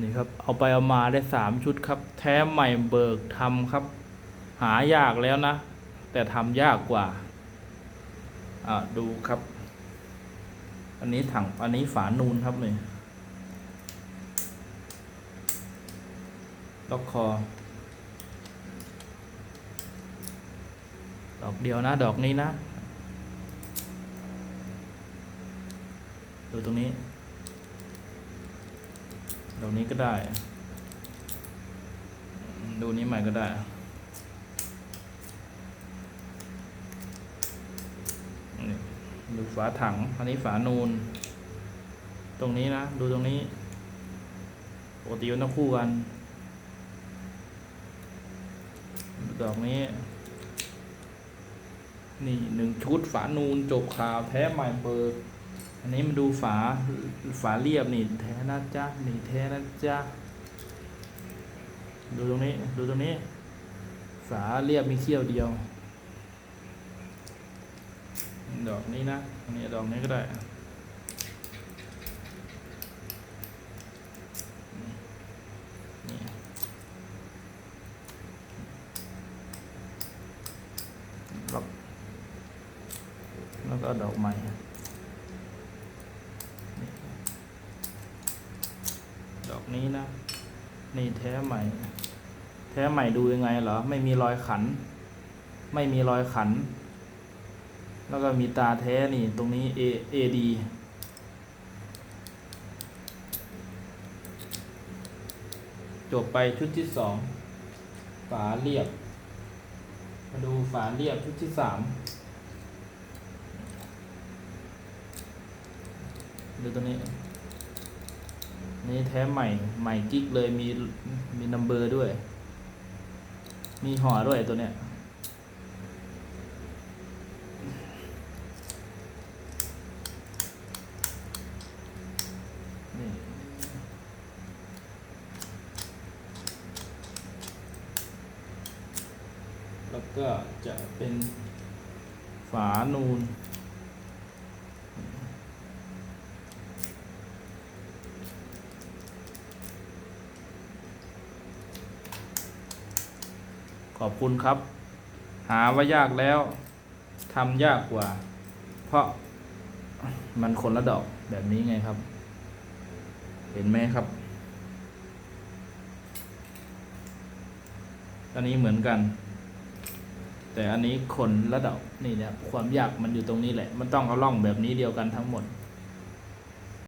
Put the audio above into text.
นี่ครับ เอาไปเอามาได้สามชุดครับ แท้ใหม่เบิกทำครับ หายากแล้วนะ แต่ทำยากกว่า อ่าดูครับ อันนี้ถังอันนี้ฝานูนครับนี่ล็อกคอ ดอกเดียวนะ ดอกนี้นะ ดูตรงนี้ ดอกนี้ก็ได้ ดูนี้ใหม่ก็ได้ ดูฝาถัง อันนี้ฝานูน ตรงนี้นะ ดูตรงนี้ปกติมันต้องคู่กัน ดอกนี้ นี่หนึ่งชุดฝานูนจบข่าวแท้ใหม่เบิก อันนี้มาดูฝาฝาเรียบนี่แท้นะจ๊ะนี่แท้นะจ๊ะดูตรงนี้ดูตรงนี้ ฝาเรียบมีเขี้ยวเดียว ดอกนี้นะอันนี้ดอกนี้ก็ได้แล้วก็ดอกใหม่ ด อกนี้นะ นี่แท้ใหม่ แท้ใหม่ดูยังไงเหรอ ไม่มีรอยขัน ไม่มีรอยขัน แล้วก็มีตาแท้นี่ ตรงนี้ A A D จบไปชุดที่สองฝาเรียบ มาดูฝาเรียบชุดที่สามดูตัวนี้ นี่แท้ใหม่ ใหม่กิ๊กเลยมีมีนัมเบอร์ด้วย มีห่อด้วยตัวเนี้ยแล้วก็จะเป็นฝานูน ขอบคุณครับ หาว่ายากแล้วทำยากกว่า เพราะมันคนละดอกแบบนี้ไงครับ เห็นไหมครับอันนี้เหมือนกัน แต่อันนี้คนละดอกนี่นี่ยความยากมันอยู่ตรงนี้แหละ มันต้องเอาล่องแบบนี้เดียวกันทั้งหมด